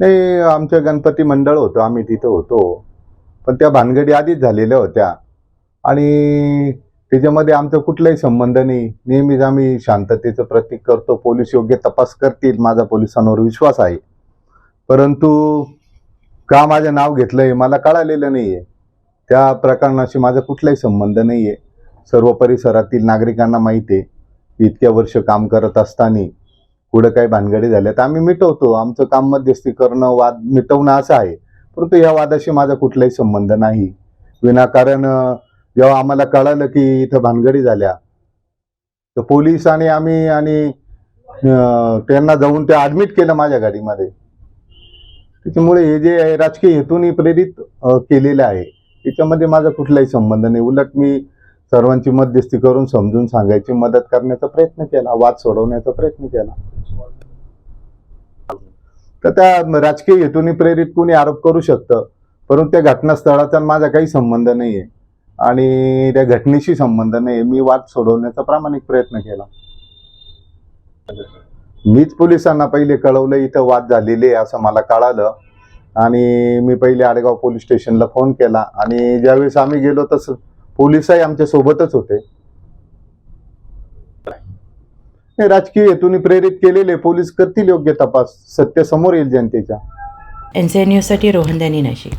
नाही आमचं गणपती मंडळ होतं आम्ही तिथं होतो. पण त्या भानगडी आधीच झालेल्या होत्या. आणि त्याच्यामध्ये आमचा कुठलाही संबंध नाही. नेहमीच आम्ही शांततेचं प्रतीक करतो. पोलीस योग्य तपास करतील माझा पोलिसांवर विश्वास आहे. परंतु का माझं नाव घेतलं आहे मला कळालेलं नाही आहे त्या प्रकरणाशी माझा कुठलाही संबंध नाही आहे सर्व परिसरातील नागरिकांना माहिती आहे. इतक्या वर्ष काम करत असताना पुढं काही भानगडी झाल्या तर आम्ही मिटवतो. आमचं काम मध्यस्थी करणं वाद मिटवणं असं आहे. परंतु या वादाशी माझा कुठलाही संबंध नाही. विनाकारण जेव्हा आम्हाला कळालं की इथं भानगडी झाल्या तर पोलीस आणि आम्ही आणि त्यांना जाऊन ते ॲडमिट केलं माझ्या गाडीमध्ये. त्याच्यामुळे हे जे आहे राजकीय हेतूने प्रेरित केलेलं आहे त्याच्यामध्ये माझा कुठलाही संबंध नाही. उलट मी सर्वांची मध्यस्थी करून समजून सांगायची मदत करण्याचा प्रयत्न केला वाद सोडवण्याचा प्रयत्न केला. तर त्या राजकीय हेतूने प्रेरित कोणी आरोप करू शकतं परंतु त्या घटनास्थळाचा माझा काही संबंध नाही आहे आणि त्या घटनेशी संबंध नाही मी वाद सोडवण्याचा प्रामाणिक प्रयत्न केला. मीच पोलिसांना पहिले कळवलं इथं वाद झालेले आहे असं मला कळालं. आणि मी पहिले आडेगाव पोलीस स्टेशनला फोन केला. आणि ज्यावेळेस आम्ही गेलो तसं पोलिसही आमच्या सोबतच होते. हे राजकीय हेतून प्रेरित केलेले पोलीस करतील योग्य तपास. सत्य समोर येईल जनतेच्या. एन सी न्यूजसाठी रोहन दॅनी नाशिक.